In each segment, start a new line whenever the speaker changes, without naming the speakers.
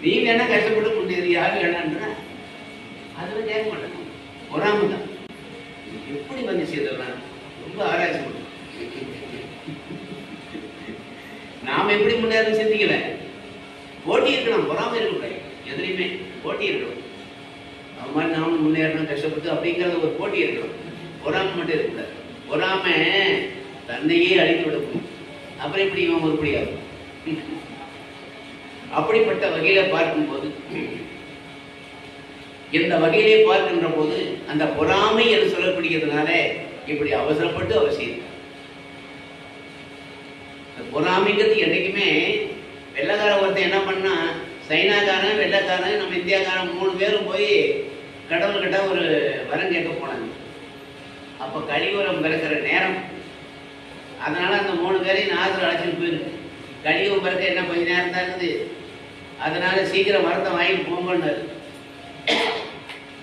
நீ வேணா கஷ்டப்பட்டு முன்னேறி யாரு வேணான்ற. அதுல கேட்க மாட்டாங்க. பொறாம தான் எப்படி வந்து சேர்ந்துடலாம் ரொம்ப ஆராய்ச்சி பண்ணும் நாம எப்படி முன்னேறணும் சிந்திக்கல. போட்டி இருக்கணும் பொறாம இருக்கக்கூடாது. எதுலையுமே போட்டி இருக்கணும். அவன் மாதிரி நாமளும் முன்னேறணும் கஷ்டப்பட்டு அப்படிங்கிறத ஒரு போட்டி இருக்கணும். பொறாம மட்டும் இருக்கக்கூடாது. பொறாம தன்னையே அழித்து விடணும் அப்புறம் எப்படி இவன் உருப்படியாகும் அப்படிப்பட்ட வகையில பார்க்கும்போது இந்த வகையிலே பார்க்கின்ற போது அந்த பொறாமை என்று சொல்லக்கூடியதுனால இப்படி அவசரப்பட்டு அவசியம் பொறாமைங்கிறது என்னைக்குமே வெள்ளக்கார ஒருத்தன் என்ன பண்ணா சைனாக்காரன் வெள்ளக்காரன் நம்ம இந்தியாக்காரன் மூணு பேரும் போய் கடவுள்கிட்ட ஒரு வரம் கேட்க போனாங்க. அப்போ கழிவுரம் பிறக்கிற நேரம். அதனால அந்த மூணு பேரையும் நாதர் அழைச்சிட்டு போயிருக்கு. கழிவு பிறக்க என்ன கொஞ்ச நேரம் தான் இருக்குது. அதனால சீக்கிரம் வரத்தை வாங்கிட்டு போங்கன்னாரு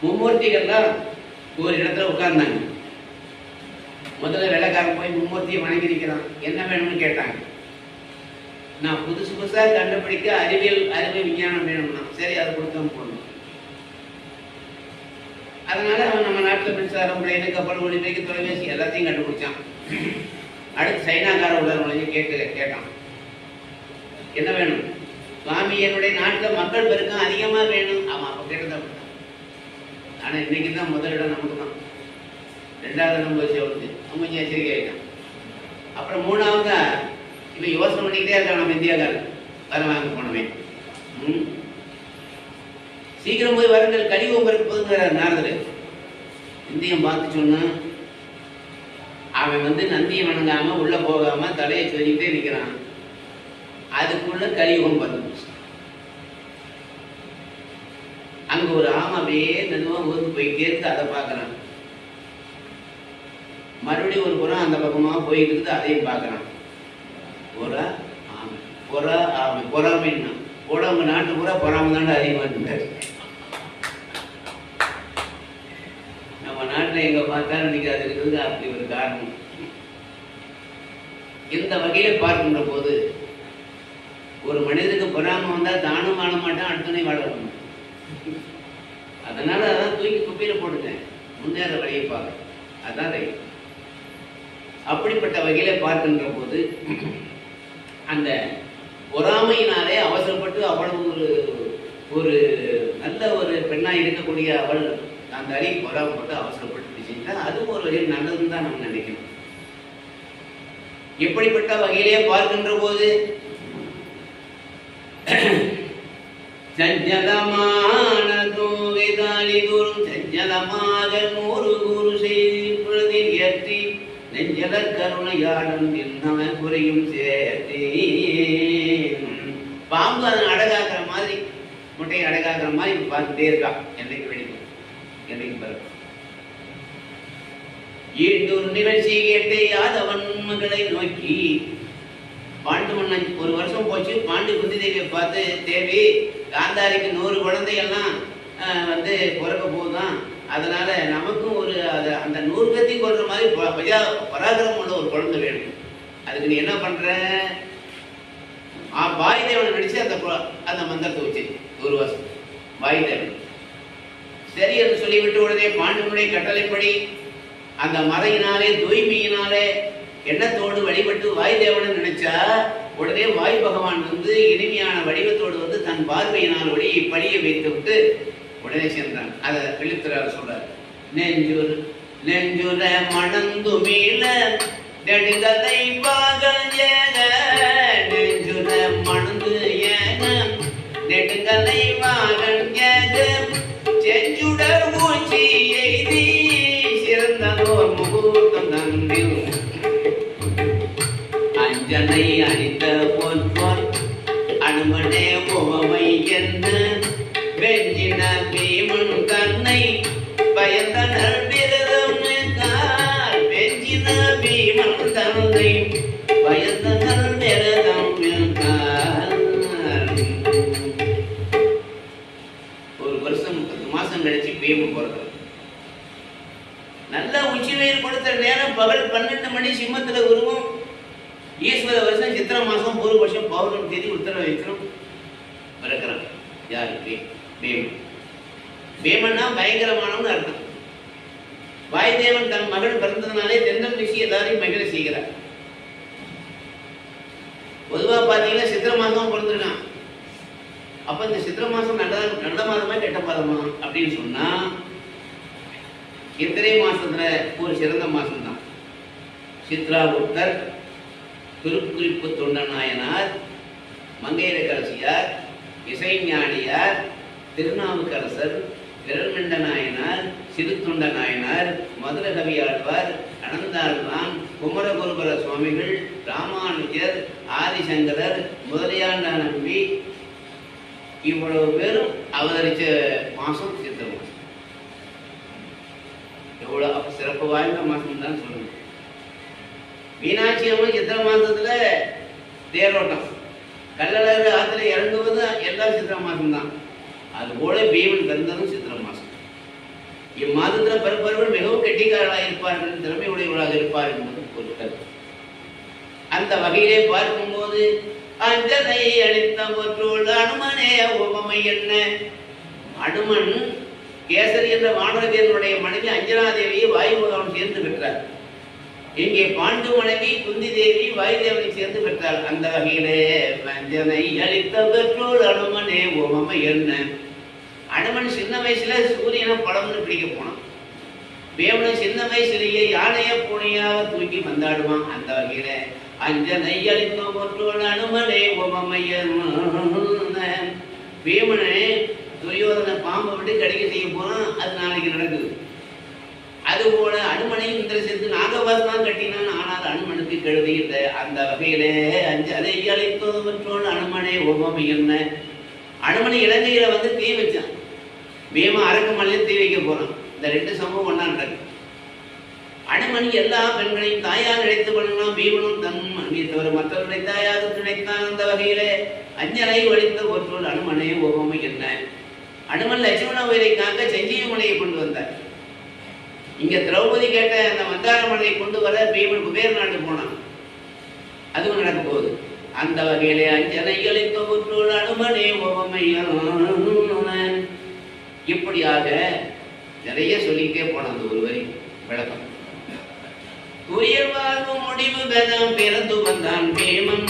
மும்மூர்த்திகள்லாம் ஒரு இடத்துல உட்கார்ந்தாங்க. முதல்ல வெள்ளைக்காரன் போய் மும்மூர்த்தியை வணங்கி என்ன வேணும்னு கேட்டாங்க. நான் புதுசு புதுசாக கண்டுபிடிக்க அறிவியல் அறிவு விஞ்ஞானம் வேணும்னா சரி அதை கொடுத்தோம் போகணும். அதனால அவன் நம்ம நாட்டில் மின்சாரம் பிள்ளைங்க கப்பல் ஒளிமைக்கு தொலைபேசி எல்லாத்தையும் கண்டுபிடிச்சான். அடுத்து சைனாக்கார உள்ளவங்களையும் கேட்டு கேட்டான். என்ன வேணும்? சுவாமி என்னுடைய நாட்டில் மக்கள் பெருக்கம் அதிகமாக வேணும். ஆமாம் அப்போ கேட்டதா அப்படித்தான். ஆனால் இன்னைக்கு தான் முதலிடம் நமக்கு தான். ரெண்டாவது நம்ம அவனுக்கு அவங்க கொஞ்சம் எச்சரிக்கை ஆகிட்டான் அப்புறம் மூணாவதா இவன் யோசனை பண்ணிக்கிட்டே இருக்கான் நம்ம இந்தியாக்காரன். வர வாங்க போனவன் ம். சீக்கிரம் போய் வரங்கள். கழிவு பிறக்குதுங்கிறார் நாரதர். இந்தியம் பார்த்து சொன்னான் அவன் வந்து நந்தியை வணங்காம உள்ள போகாம தலையை சொல்லிக்கிட்டே நிற்கிறான் அதுக்குள்ள கலியுகம் வந்துச்சு அங்க ஒரு ஆமை அப்படியே மெதுவா ஊருக்கு போயிட்டே இருக்கு அதை பார்க்கறான். மறுபடியும் ஒரு புறம் அந்த பக்கமா போயிட்டு இருக்குது அதையும் பார்க்கறான். புறா ஆமை புறா ஆமை பொறாமைன்னா. உடம்பு நாட்டு பூரா பொறாமை தாண்டா அதிகமா இருந்தாரு நம்ம நாட்டுல எங்க பார்த்தாலும் இன்னைக்கு அது இருக்கிறது அப்படி ஒரு காரணம். இந்த வகையில பார்க்கின்ற போது ஒரு மனிதனுக்கு பொறாம வந்தா தானும் வாழ மாட்டான் அடுத்தனையும் வாழ மாட்டான். அதனால அதான் தூக்கி குப்பையில போட்டுட்டேன். முன்னேற வழியை பாரு அதான் ரைட் அப்படிப்பட்ட வகையில பார்க்கின்ற போது அந்த பொறாமையினாலே அவசரப்பட்டு அவ்வளவு ஒரு ஒரு நல்ல ஒரு பெண்ணா இருக்கக்கூடிய அவள் அந்த அறிவு பொறாமப்பட்டு அவசரப்பட்டு அதுவும் ஒரு வகையில் நல்லதுன்னு தான் நம்ம நினைக்கணும் எப்படிப்பட்ட வகையிலே பார்க்கின்ற போது சஞ்சலமான தூவிதாலி தூரும் நூறு கூறு செய்தி ஏற்றி நெஞ்சல கருணையாடும் குறையும் சேர்த்தி பாம்பு அதன் அடகாக்குற மாதிரி முட்டையை அடகாக்குற மாதிரி பார்த்துட்டே இருக்கா. என்னைக்கு வெடிக்கும் என்னைக்கு பிறக்கும். ஈண்டூர் நிகழ்ச்சி கேட்டு யாதவன் மகளை நோக்கி பாண்டு மன்னன் ஒரு வருஷம் போச்சு. பாண்டு குந்தி தேவியை பார்த்து தேவி காந்தாரிக்கு நூறு குழந்தையெல்லாம் வந்து பிறக்க போதுதான் அதனால நமக்கும் ஒரு அது அந்த நூறுகத்தி கொள்ற மாதிரி பஜா பராக்கிரமம் உள்ள ஒரு குழந்தை வேணும். அதுக்கு நீ என்ன பண்ற? பாய் தேவனை நடிச்சு அந்த அந்த மந்திரத்தை வச்சு ஒரு வருஷம் பாய் தேவன். சரி என்று சொல்லிவிட்டு உடனே பாண்டவனுடைய கட்டளைப்படி அந்த மறையினாலே தூய்மையினாலே எண்ணத்தோடு வழிபட்டு வாய் தேவனை நினைச்சா உடனே வாய் பகவான் வந்து இனிமையான வடிவத்தோடு வந்து தன் பார்வையினால் ஒளியை படிய வைத்து விட்டு உடனே சேர்ந்தான். அதை பிழித்துறார் சொல்றாரு. நெஞ்சூர் நெஞ்சுர மணந்து மீள நெடுங்கதை பாகல் ஏக நெஞ்சுர மணந்து ஏக நெடுங்கதை வாகன் ஏக செஞ்சுடர் மூச்சி எய்தி சிறந்ததோர் முகூர்த்தம் தந்தில் அஞ்சனை அணிந்த பொன் பொன் அனுமனே உவமை என்ன வெஞ்சின பீமன் கண்ணை பயந்தனர் விரதம் கார் வெஞ்சின பீமன் தந்தை பயந்தனர் விரதம் கார் ஒரு வருஷம் பத்து மாசம் கழிச்சு பீமன் பிறகு நல்ல உச்சி வெயில் கொடுத்த நேரம் பகல் பன்னெண்டு மணி சிம்மத்துல உருவம். ஈஸ்வர வருஷம் சித்திரை மாசம் ஒரு வருஷம் பௌர்ணமி தேதி உத்தர பிறக்கிறான் யார் பீ- பீமன் பீமன்னா பயங்கரமானவன் அர்த்தம். வாயுதேவன் தன் மகள் பிறந்ததுனாலே தென்னம் ரிஷி எல்லாரையும் மகிழ செய்கிறார். பொதுவா பார்த்தீங்கன்னா சித்திர மாதம் பிறந்திருக்கான். அப்ப இந்த சித்திர மாசம் நல்ல நல்ல மாதமா கெட்ட மாதமா அப்படின்னு சொன்னா இத்தனை மாசத்துல ஒரு சிறந்த மாசம் தான் சித்ராகுப்தர் திருக்குறிப்பு தொண்டநாயனார் மங்கையரசரசியார் இசைஞானியார் திருநாவுக்கரசர் விரல்மண்ட நாயனார் சிறுத்தொண்ட நாயனார் மதுரகவி ஆழ்வார் அனந்தாழ்வான் குமரகுருபர சுவாமிகள் ராமானுஜர் ஆதிசங்கரர் முதலியாண்ட நம்பி இவ்வளவு பேரும் அவதரிச்ச மாசம் சித்திர மாசம். எவ்வளவு சிறப்பு வாய்ந்த மாசம் தான் சொல்லணும் மீனாட்சி அம்மன் சித்திர மாசத்துல தேரோட்டம். கல்லழகு ஆத்துல இறங்குவது எல்லாம் சித்திர மாசம் தான் அதுபோல பீமன் பிறந்ததும் சித்திர மாசம் இம்மாதத்தில் பிறப்பவர்கள் மிகவும் கெட்டிக்காரர்களாக இருப்பார்கள் திறமை உடையவர்களாக இருப்பார் என்பது ஒரு கருத்து அந்த வகையிலே பார்க்கும்போது அஞ்சதை அளித்த ஒற்றோள் அனுமனே உபமை என்ன? அனுமன் கேசரி என்ற வானரதேவனுடைய மனைவி அஞ்சனாதேவியை வாயுபகவான் சேர்ந்து பெற்றார். இங்கே பாண்டு மனைவி குந்தி தேவி வாயுதேவனை சேர்ந்து பெற்றாள். அந்த வகையிலே வஞ்சனை அளித்த பெற்றோள் அனுமனே உபமை என்ன? அனுமன் சின்ன வயசுல சூரியனை பழம்னு பிடிக்க போனான். வேவன சின்ன வயசுலேயே யானைய பூனையாக தூக்கி வந்தாடுவான் அந்த வகையில அஞ்சனை அளித்த ஒற்றோள் அனுமனே உபமையன் வேமனை துரியோதனை பாம்பை விட்டு கடிக்க செய்ய போனான். அது நாளைக்கு நடக்குது. அதுபோல அனுமனையும் இந்திர சேர்த்து நாகவாஸ் கட்டினான். ஆனால் அனுமனுக்கு கெழுதியில்லை அந்த வகையிலே அஞ்சு அதை அளித்தோல் அனுமனை உபமை என்ன அனுமனை இலங்கையில வந்து தீ வச்சான். பீமா அரக்கமலையில் தீ வைக்க போறான். இந்த ரெண்டு சம்பவம் ஒண்ணா நடக்கு அனுமன் எல்லா பெண்களையும் தாயாக நினைத்து கொள்ளலாம் பீமனும் தன் மனைவியை தவிர மற்றவர்களை தாயாக நினைத்தான் அந்த வகையிலே அஞ்சலை ஒழித்த ஒற்றோல் அனுமனே உபமை என்ன அனுமன் லட்சுமண உயிரை காக்க செஞ்சிய மலையை கொண்டு வந்தார். இங்க திரௌபதி கேட்ட அந்த மந்தார மலையை கொண்டு வர பீமன் குபேர் நாட்டு போனான். அதுவும் நடக்க போகுது. அந்த வகையிலே அஞ்சனைகளை தொகுற்றோடு அனுமனே உபமையான இப்படியாக நிறைய சொல்லிக்கிட்டே போனான் அந்த ஒருவரை. விளக்கம். துரியர் வாழ்வு முடிவு பெறாம் பிறந்து வந்தான் பேமன்.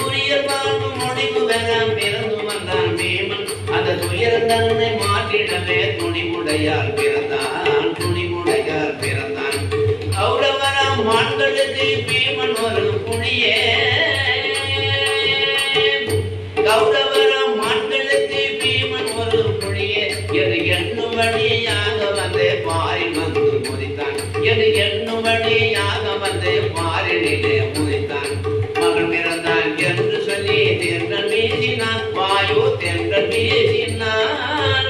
துரியர் வாழ்வு முடிவு பெறாம் பிறந்து வந்தான் பேமன். அந்த துயர் தன்னை மாற்றிடவே துணிவுடையால் பிறந்தான் துணிவுடையார் கௌரவராம் பீமன் ஒரு புனியே கௌரவராம் மான்களுக்கு பீமன் ஒரு புனியே எது எண்ணும்படியாக வந்து பாரில் வந்து முதித்தான். எது எண்ணும்படியாக வந்து பாரினிலே முதித்தான். மகன் பிறந்தான் என்று சொல்லி தென்றல் வீசினான். வாயு தென்றல் வீசினான்.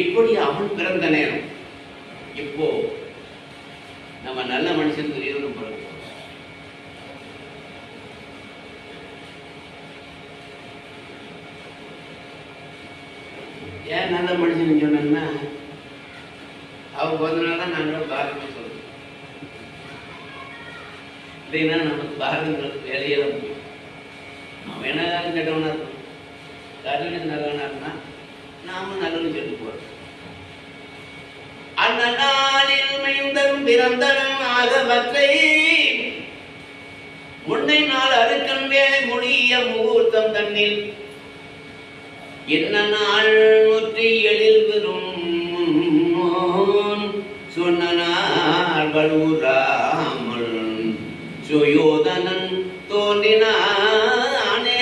இப்படி அவன் பிறந்த நேரம் இப்போ நம்ம நல்ல மனுஷன் துரியவனும் பிறகு ஏன் நல்ல மனுஷன் சொன்னா அவன் பிறந்தனால தான் நாங்களும் பாரதம் சொல்றோம் அப்படின்னா நமக்கு பாரதங்களுக்கு வேலையே தான் முடியும். நம்ம என்ன கெட்டவனாக கெட்டவனா இருக்கும் கருணன் நல்லவனாக இருந்தால் நாமும் நல்லவனு சொல்லி போகிறோம் அந்த மைந்தரும் மைந்தன் பிறந்தனும் ஆகவற்றை முன்னை நாள் அறுக்கன் வேலை முடிய முகூர்த்தம் தன்னில். என்ன நாள் நூற்றி எழில் பெறும் சொன்ன நாள் வலுராமல் சுயோதனன் தோன்றினானே.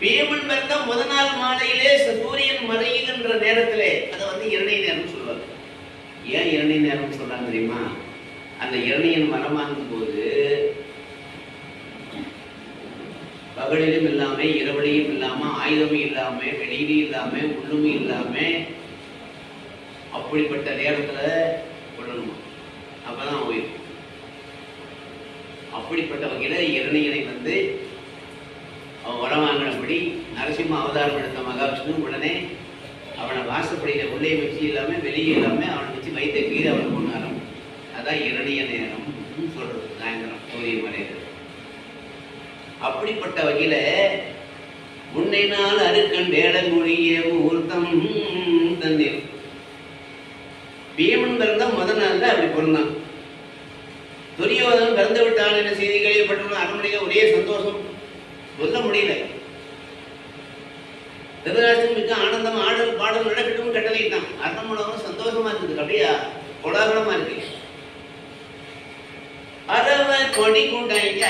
பீமன் பிறந்த முத நாள் மாலையிலே சூரியன் மறையுகின்ற நேரத்திலே அதை வந்து இரணை நேரம் சொல்லுவாங்க. ஏன் இரணை நேரம் சொல்றாங்க தெரியுமா? அந்த இரணையன் மரமாகும் போது பகலிலும் இல்லாம இரவழியும் இல்லாம ஆயுதமும் இல்லாம வெளியிலும் இல்லாம உள்ளும் இல்லாம அப்படிப்பட்ட நேரத்துல கொள்ளணும் அப்பதான் உயிர். அப்படிப்பட்ட வகையில இரணையனை வந்து அவன் வரம் நரசிம்ம அவதாரம் எடுத்த மகாவிஷ்ணு உடனே அவனை வாசப்படியில உள்ளே வச்சு இல்லாம வெளியே இல்லாம அவனை வச்சு வைத்த கீழே அவன் கொண்டாரம் அதான் இரணிய நேரம் சொல்றது. சாயந்தரம் சூரிய மறைகிறது அப்படிப்பட்ட வகையில உன்னை நாள் அருக்கன் வேடங்குழிய முகூர்த்தம் தந்தேன் பீமன் பிறந்த முதல் நாள்ல அப்படி பிறந்தான். துரியோதன் பிறந்து விட்டான் என்ற செய்தி கேள்விப்பட்டவன் அரண்மனையில் ஒரே சந்தோஷம். சொல்ல முடியல. திருதராஷ்டிரம் மிக்க ஆனந்தம் ஆடல் பாடல் நடக்கட்டும் கட்டளையிட்டான் அரண்மனவன் சந்தோஷமா இருந்தது. அப்படியா? கோலாகலமா இருக்கு. அரவ கொடி குடைய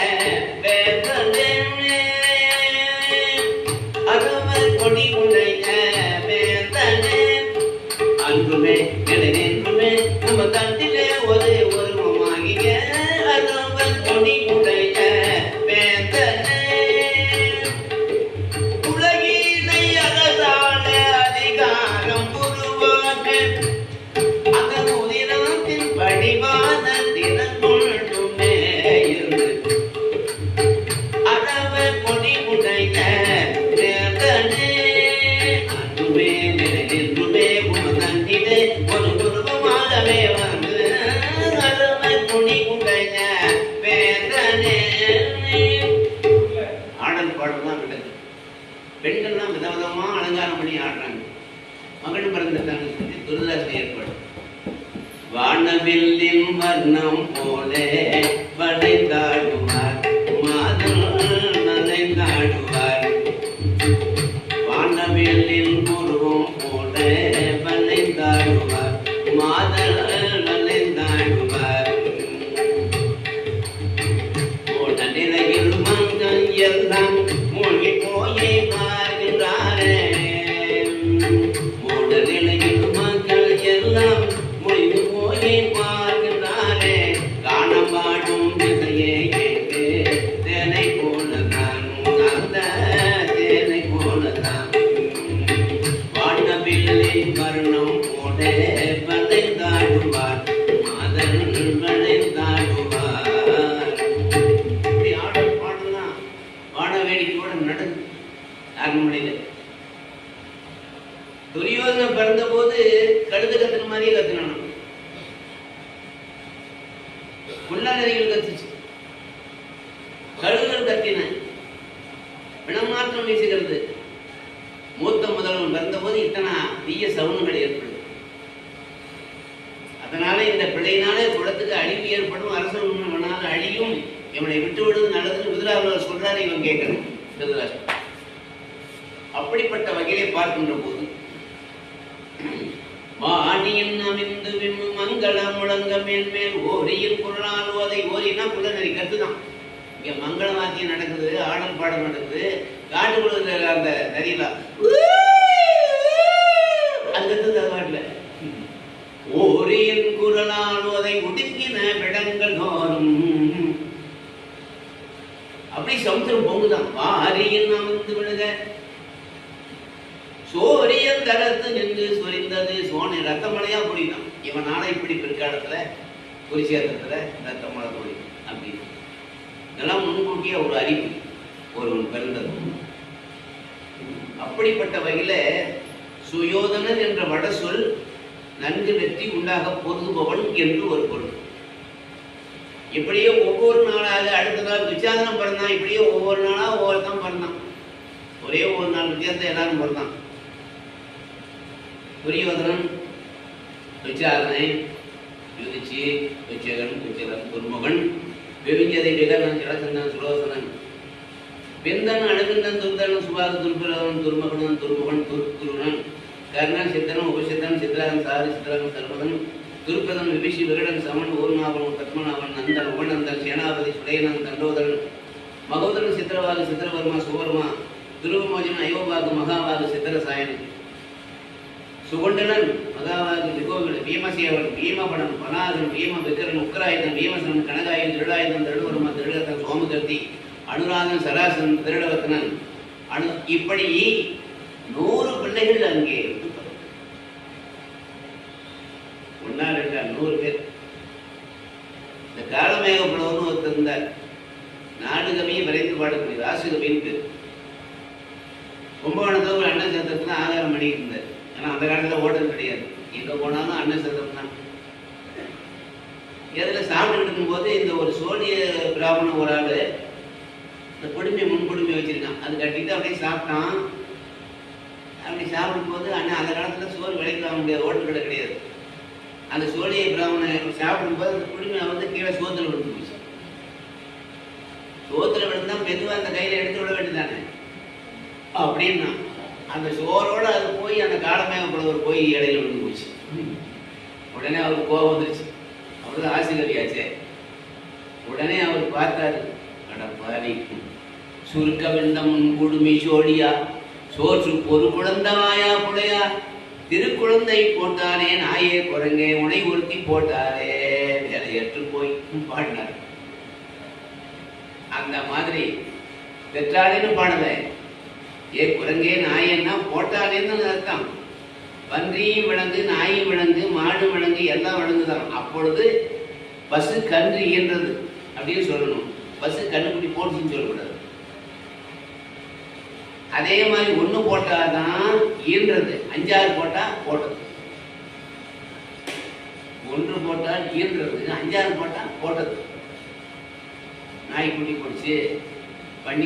சவுண்ட் வந்தபோது இத்தனை தீய சவுண்டுகள் ஏற்படும் அதனால இந்த பிழையினாலே குளத்துக்கு அழிவு ஏற்படும் அரசனால அழியும். இவனை விட்டு விடுவது நல்லதுன்னு விதுராவர் சொல்றாரு இவன் கேட்கணும். திருதராஷ்டிரன் அப்படிப்பட்ட வகையிலே பார்க்கின்ற போது வாணியின் அமிந்து விம்மு மங்கள முழங்க மேன்மேல் ஓரியில் குரலால் ஓதை ஓரினா புலநெறி கத்துதான் இங்க மங்கள வாத்தியம் நடக்குது ஆடல் பாடல் நடக்குது காட்டுக்குள்ள அந்த நரியெல்லாம் அங்கிருந்து அது பாட்டுல ஓரியின் குரலால் ஓதை ஒடுக்கின விடங்கள் தோறும் அப்படி பொங்குதான். வாரியின் அமர்ந்து விழுக. சோரியன் தரத்து நின்று சொரிந்தது சோனை. ரத்தமலையா புரியுதான் இவனால இப்படி பிற்காலத்துல குறிச்சேத்திரத்துல ரத்தமலை புரியும் அப்படின்னு. இதெல்லாம் முன்கூட்டிய ஒரு அறிவு. ஒருவன் பிறந்தது. அப்படிப்பட்ட வகையில சுயோதனன் என்ற வட சொல் நன்கு வெற்றி உண்டாக பொருதுபவன் என்று ஒரு பொருள். இப்படியே ஒவ்வொரு நாளாக அடுத்த நாள் விசாதனம் பிறந்தான் இப்படியே ஒவ்வொரு நாளாக ஒவ்வொருத்தான் பிறந்தான் ஒரே ஒரு நாள் வித்தியாசத்தை எல்லாரும் பிறந்தான் துரியோதனன் விசாரணை யுதிச்சி விச்சகன் குச்சகன் குருமகன் வெவிஞ்சதை விகரணன் ஜலசந்தன் சுலோசனன். பிந்தன் அணுகுந்தன் துர்தனன் சுபாக துர்பிரவன் துர்மகனன் துர்முகன் துர்குருணன் கர்ணன் சித்தனன் உபசித்தன் சித்ராகன் சாரி சித்ராகன் சர்வதன் துருப்பதன் விபிஷி விகடன் சமன் ஊர்நாவன் பத்மநாபன் நந்தன் உபநந்தன் சேனாபதி சுடையனன் தண்டோதரன் மகோதரன் சித்திரவாகு சித்திரவர்மா சுவர்மா துருவமோஜன் அயோபாகு மகாபாகு சித்திரசாயன். சுகண்டனன் மகாபாகு விகோவில பீமசேவன் பீமபடன் பனாதன் பீம விக்கரன் உக்கராயுதன் பீமசனன் கனகாயன் திருடாயுதன் திருடுவர்மா திருடத்தன் சோமகர்த்தி அனுராதன் சராசன் திருடவத்தனன் அனு இப்படி நூறு பிள்ளைகள் அங்கே இருந்து பிறந்தார்கள். ஒன்னா ரெண்டா நூறு பேர் இந்த ஒருத்தர் இருந்தார். நாடுகமையை விரைந்து பாடக்கூடிய ராசுகமின்னு பேர் கும்பகோணத்துல ஒரு அண்ணன் சத்திரத்தில் தான் ஆகாரம் பண்ணிட்டு இருந்தார் ஏன்னா அந்த காலத்தில் ஓட்டல் கிடையாது. எங்கே போனாலும் அண்ணன் சத்திரம் தான் இதில் சாப்பிட்டு இருக்கும்போது இந்த ஒரு சோனிய பிராமணன் ஒரு ஆள் இந்த கொடுமையை முன் குடும்பி வச்சிருக்கான். அது கட்டிட்டு அப்படியே சாப்பிட்டான். அப்படி சாப்பிடும்போது அண்ணன் அந்த காலத்தில் சோறு விலைக்கு வாங்க முடியாது ஓட்டல் கடை கிடையாது. அந்த சோழியை பிராமணன் சாப்பிடும்போது அந்த குடும்பி வந்து கீழே சோத்துல விழுந்து போச்சு சோத்துல விழுந்தா மெதுவாக அந்த கையில் எடுத்து விட வேண்டியதானே அப்படின்னா அந்த சோறோட அது போய் அந்த காலமேகப்படுவர் போய் இடையில விழுந்து போச்சு உடனே அவருக்கு கோபம் வந்துருச்சு. அவரு ஆசிரியரியாச்சே உடனே அவர் பார்த்தாரு அட சுருக்க வெள்ளம் குடுமி சோழியா? சோற்று பொறு குழந்தவாயா புலையா திருக்குழந்தை போட்டாரே நாயே குரங்கே உனை உறுத்தி போட்டாரே வேலையற்று போய் பாடினார். அந்த மாதிரி பெற்றாளேன்னு பாடல. ஏ குரங்கே நாயன்னா போட்டானேன்னு அர்த்தம். பன்றியும் விலங்கு நாயும் விலங்கு மாடு விலங்கு எல்லாம் விலங்குதான். அப்பொழுது பசு கன்று இயன்றது அப்படின்னு சொல்லணும். பசு கண்டுபிடி போட்டுன்னு சொல்லக்கூடாது. அதே மாதிரி ஒன்று போட்டால் தான் ஈன்றது. அஞ்சாறு போட்டால் போட்டது. ஒன்று போட்டால் ஈன்றது. அஞ்சாறு போட்டால் போட்டது. நாய்க்குட்டி போடுச்சு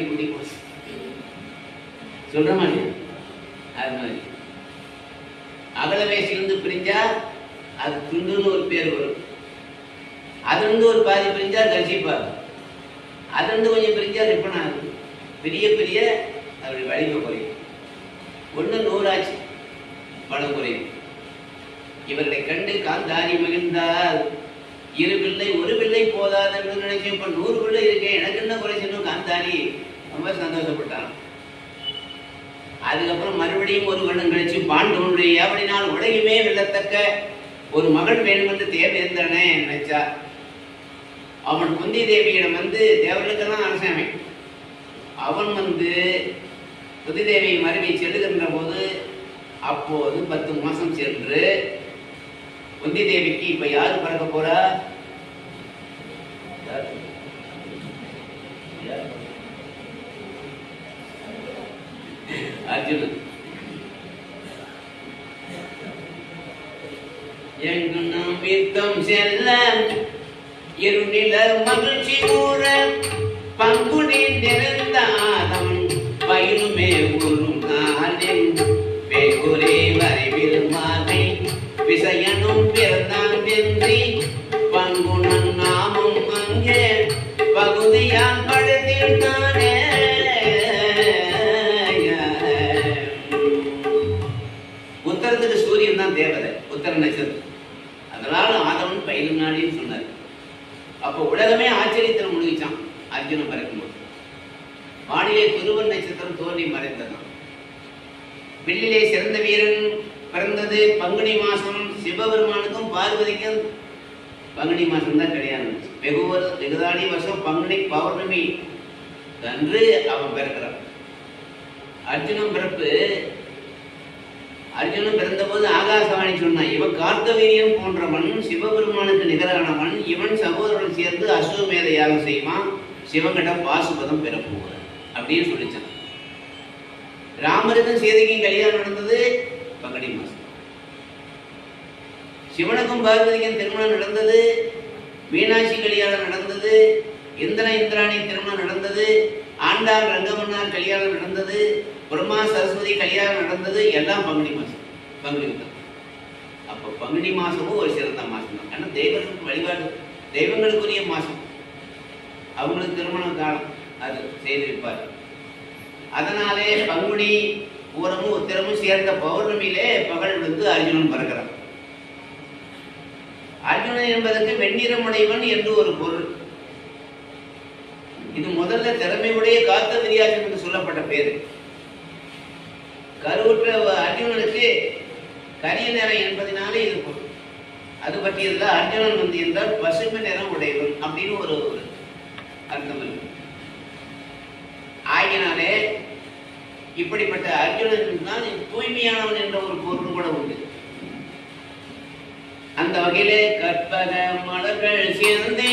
குட்டி போடுச்சு சொல்கிற மாதிரி? அது மாதிரி. அகலவேசிலிருந்து பிரிஞ்சா அது துண்டுன்னு ஒரு பேர் வரும். அதுலேருந்து ஒரு பாதி பிரிஞ்சா தர்சிப்பார் அதுலேருந்து கொஞ்சம் பிரிஞ்சா ரிப்பன் ஆகுது பெரிய பெரிய அப்படி வலிமை குறையும் ஒன்று நூறாச்சு பணம் குறையும் இவர்களை கண்டு காந்தாரி மகிழ்ந்தால் இரு பிள்ளை ஒரு பிள்ளை போதாது என்று நினைச்சேன் இப்ப நூறு பிள்ளை இருக்கேன் எனக்கு என்ன குறைச்சணும் காந்தாரி? ரொம்ப சந்தோஷப்பட்டான். அதுக்கப்புறம் மறுபடியும் ஒரு வருடம் கழிச்சு பாண்டவனுடைய ஏவலினால் உலகமே வெல்லத்தக்க ஒரு மகன் வேணும் என்று தேவை நினைச்சா. அவன் குந்தி தேவியிடம் வந்து தேவர்களுக்கெல்லாம் அரசாமை. அவன் வந்து புதுதேவி மருவி செல்லுகின்ற போது அப்போது பத்து மாசம் சென்று குந்தி தேவிக்கு இப்ப யாரு பிறக்க போறா? அர்ஜுன் யாரு? அர்ஜுனன் செல்ல? இருநில மகிழ்ச்சி கூற பங்குனி நிறந்தாதம் அப்போ உலகமே ஆச்சரியத்தில் முழுகிச்சான். அர்ஜுனன் பறக்கும்போது. வானிலே துருவன் நட்சத்திரம் தோன்றி மறைந்ததான் வில்லிலே சிறந்த வீரன் பிறந்தது பங்குனி மாசம். சிவபெருமானுக்கும் பார்வதிக்கும் பங்குனி மாசம் தான் கிடையாது வெகு வெகுதானி வருஷம் பங்குனி பௌர்ணமி அன்று அவன் பிறக்கிறான். அர்ஜுனன் பிறப்பு அர்ஜுனன் பிறந்தபோது ஆகாசவாணி சொன்னான் இவன் கார்த்தவீரியம் போன்றவன் சிவபெருமானுக்கு நிகரானவன் இவன் சகோதரன் சேர்ந்து அஸ்வமேத யாகம் செய்வான். சிவனிடம் பாசுபதம் பெறப்போகிறான் அப்படின்னு சொல்லிச்சான். ராமருக்கும் சீதைக்கும் கல்யாணம் நடந்தது பங்கடி மாசம். சிவனுக்கும் பார்வதிக்கும் திருமணம் நடந்தது. மீனாட்சி கல்யாணம் நடந்தது. இந்திர இந்திராணி திருமணம் நடந்தது. ஆண்டாள் ரங்கமன்னார் கல்யாணம் நடந்தது. பிரம்மா சரஸ்வதி கல்யாணம் நடந்தது எல்லாம் பங்குனி மாசம் பங்குனி தான் அப்போ பங்குனி மாசமும் ஒரு சிறந்த மாசம் தான். ஏன்னா தெய்வங்களுக்கு வழிபாடு தெய்வங்களுக்குரிய மாசம். அவங்களுக்கு திருமணம் காலம் அது செய்திருப்பார் அதனாலே பங்குனி பூரமும் உத்திரமும் சேர்ந்த பௌர்ணமியிலே பகல் வந்து அர்ஜுனன் பிறக்கிறான். அர்ஜுனன் என்பதற்கு வெண்ணிறமுடைவன் என்று ஒரு பொருள். இது முதல்ல திறமையுடைய காத்த விரியாசன் என்று சொல்லப்பட்ட பேர். கருவுற்ற அர்ஜுனனுக்கு கரிய நிறம் என்பதனாலே இருக்கும் அது பற்றியதுதான் அர்ஜுனன் வந்து என்றால் பசுமை நிறம் உடையவன் அப்படின்னு ஒரு ஒரு அர்த்தம் இருக்கு. ஆகினாலே இப்படிப்பட்ட அர்ஜுனன் தான் தூய்மையானவன் என்ற ஒரு பொருள் கூட உண்டு. அந்த வகையிலே கற்பக மலர்கள் சேர்ந்தே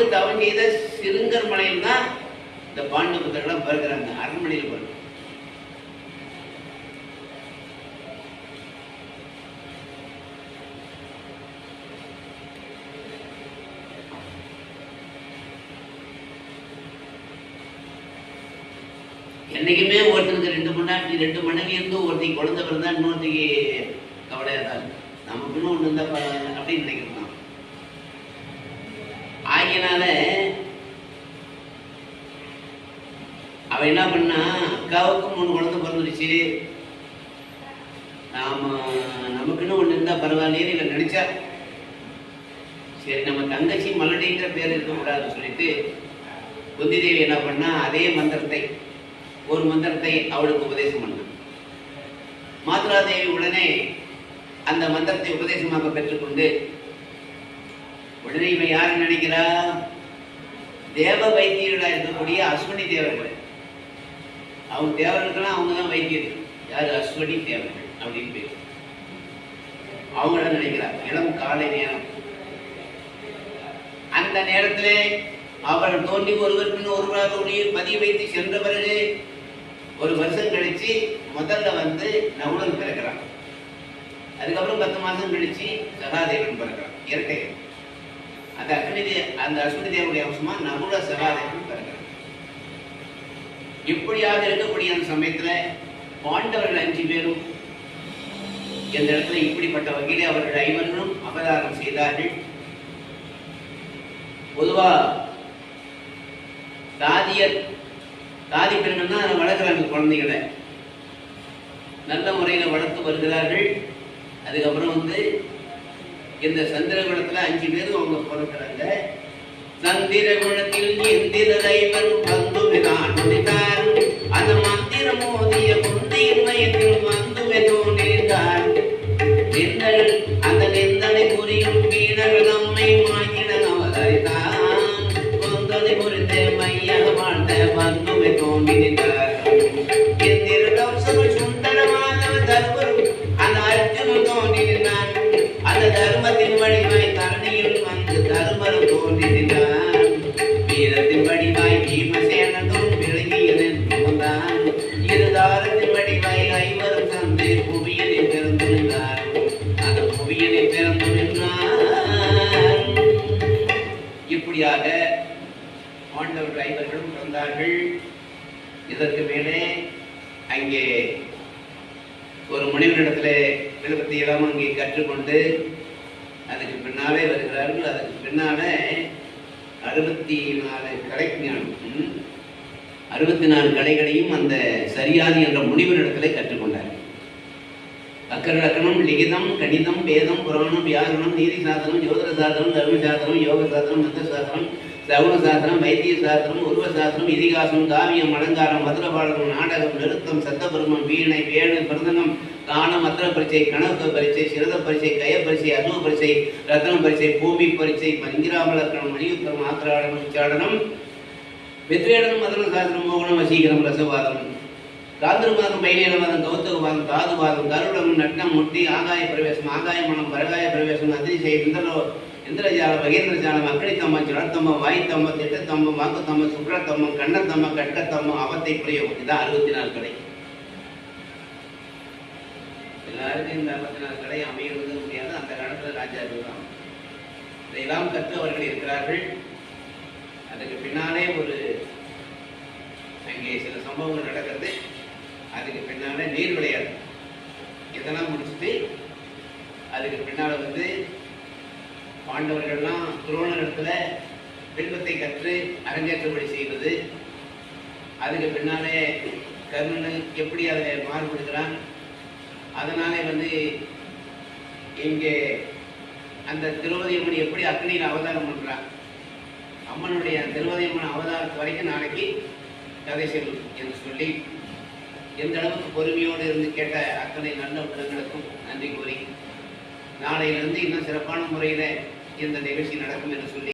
பாண்டு தவம் செய்த சிறுங்கர் மலையில் தான் இந்த பாண்டு புத்தகெல்லாம் பிறகுறாங்க அரண்மனையில் பிறகு என்னைக்குமே ஒருத்தனுக்கு ரெண்டு மணி ரெண்டு மணிக்கு இருந்து ஒருத்தி குழந்தை பிறந்தா இன்னொருத்திக்கு கவலையாக தான் நமக்குன்னு ஒன்று இருந்தால் அப்படின்னு நினைக்கிறோம்? தான் அவ என்ன பண்ணா அக்காவுக்கு மூணு குழந்தை பிறந்துருச்சு. நாம நமக்குன்னு ஒண்ணு இருந்தா பரவாயில்லையே இல்லை நினைச்சா சரி நம்ம தங்கச்சி மலடிங்கிற பேர் இருக்கக்கூடாதுன்னு சொல்லிட்டு குந்தி தேவி என்ன பண்ணா அதே மந்திரத்தை ஒரு மந்திரத்தை அவளுக்கு உபதேசம் பண்ணான் மாத்ரா தேவி உடனே அந்த மந்திரத்தை உபதேசமாக பெற்றுக்கொண்டு உடனே இவன் யாரு நினைக்கிறா தேவ வைத்தியர்களா இருக்கக்கூடிய அஸ்வினி தேவர்கள். அவங்க தேவர்களுக்கெல்லாம் அவங்க தான் வைத்தியர். யாரு? அஸ்வினி தேவர்கள் அப்படின்னு பேர். அவங்கள நினைக்கிறா இளம் காலை நேரம். அந்த நேரத்திலே அவள் தோன்றி ஒருவர் பின் ஒருவராக ஒளியில் பதிய வைத்து சென்ற பிறகு ஒரு வருஷம் கழிச்சு முதல்ல வந்து நவுலன் பிறக்கிறான். அதுக்கப்புறம் பத்து மாதம் கழிச்சு சகாதேவன் பிறக்கிறான். இயற்கை அந்த அக்னி தேவ அந்த அஸ்வினி தேவனுடைய அம்சமா நகுல சகாதேவன் பிறக்கிறான் இப்படியாக இருக்கக்கூடிய அந்த சமயத்துல பாண்டவர்கள் அஞ்சு பேரும் இந்த இடத்துல இப்படிப்பட்ட வகையிலே அவர்கள் ஐவர்களும் அபதாரம் செய்தார்கள். பொதுவா தாதியர் தாதி பெண்கள் தான் வளர்க்குறாங்க குழந்தைகளை நல்ல முறையில் வளர்த்து வருகிறார்கள். அதுக்கப்புறம் வந்து இந்த சந்திரகுணத்துல அஞ்சு பேரும் அவங்க பிறக்கிறாங்க. சந்திரகுலத்தில் எந்திர தெய்வன் வந்து விதான் அந்த மந்திர மோதிய குந்தையின் வயத்தில் வந்து தோன்றினார் நிந்தல் அந்த நிந்தனை புரியும் வீணர்கள் நம்மை மாக்கின அவதரித்தான் கொந்ததை புரிந்து மையாக வாழ்ந்த எழுபத்தி ஏழாம் அங்கே கற்றுக்கொண்டு அதுக்கு பின்னாலே வருகிறார்கள். அதுக்கு பின்னால அறுபத்தி நாலு கலைஞானம் அறுபத்தி நாலு கலைகளையும் அந்த சரியாதி என்ற முனிவரிடத்துல கற்றுக்கொண்டார் அக்கரலக்கணம் லிகிதம் கணிதம் வேதம் புராணம் வியாகரணம் நீதி சாஸ்திரம் ஜோதிட சாஸ்திரம் தர்ம சாஸ்திரம் யோக சாஸ்திரம் மந்த சாஸ்திரம் சகுன சாஸ்திரம் வைத்திய சாஸ்திரம் உருவ சாஸ்திரம் இதிகாசம் காவியம் அலங்காரம் மதுரபாளரம் நாடகம் நிறுத்தம் சத்தபெருமம் வீணை வேணு பிரதங்கம் காணம் அத்திர பரீட்சை கணக்கு பரீட்சை சிரத பரீட்சை கய பரீட்சை அருவ பரீட்சை ரத்ன பரீட்சை பூமி பரீட்சை மந்திராமலக்கணம் மணியுத்தரம் ஆத்திராடனம் உச்சாடனம் வெற்றியாடனம் மதன சாஸ்திரம் மோகனம் வசீகரம் ரசவாதம் காந்திரபாதம் பைனேனவாதம் கௌத்தகவாதம் தாதுவாதம் கருடம் நட்டம் முட்டி ஆகாய பிரவேசம் ஆகாய மனம் வரகாய பிரவேசம் அதிசய இந்திரோ இந்திரஜாலம் மகேந்திரஜாலம் அக்கடித்தம்மம் சுழத்தம்மம் வாய்த்தம்மம் திட்டத்தம்மம் வாக்குத்தம்மம் சுக்ரத்தம்மம் கண்ணத்தம்மம் கட்கத்தம்மம் அவத்தை பிரயோகம் இதான் அறுபத்தி நாலு கடை எல்லாருக்கும் இந்த அறுபத்தி நாலு கடை அமையிறது முடியாது. அந்த காலத்தில் ராஜா தான் இதையெல்லாம் கற்று அவர்கள் இருக்கிறார்கள். அதுக்கு பின்னாலே ஒரு அங்கே சில சம்பவங்கள் நடக்கிறது. அதுக்கு பின்னாலே நீர் விளையாடு. இதெல்லாம் முடிச்சுட்டு அதுக்கு பின்னால வந்து பாண்டவர்கள்லாம் துரோணரிடத்துல வில்வத்தை கற்று அரங்கேற்றபடி செய்வது. அதுக்கு பின்னாலே கர்ணன் எப்படி அதை மாறுபடுகிறான்? அதனாலே வந்து இங்கே அந்த திருவதி அம்மன் எப்படி அக்னியில் அவதாரம் பண்ணுறான் அம்மனுடைய திரௌபதி அம்மன் அவதாரத்து வரைக்கும் நாளைக்கு கதை செல்லும் என்று சொல்லி எந்த அளவுக்கு பொறுமையோடு இருந்து கேட்ட அத்தனை நல்ல உள்ளங்களுக்கும் நன்றி கூறி நாளையிலிருந்து இன்னும் சிறப்பான முறையில் இந்த நிகழ்ச்சி நடக்கும் என்று சொல்லி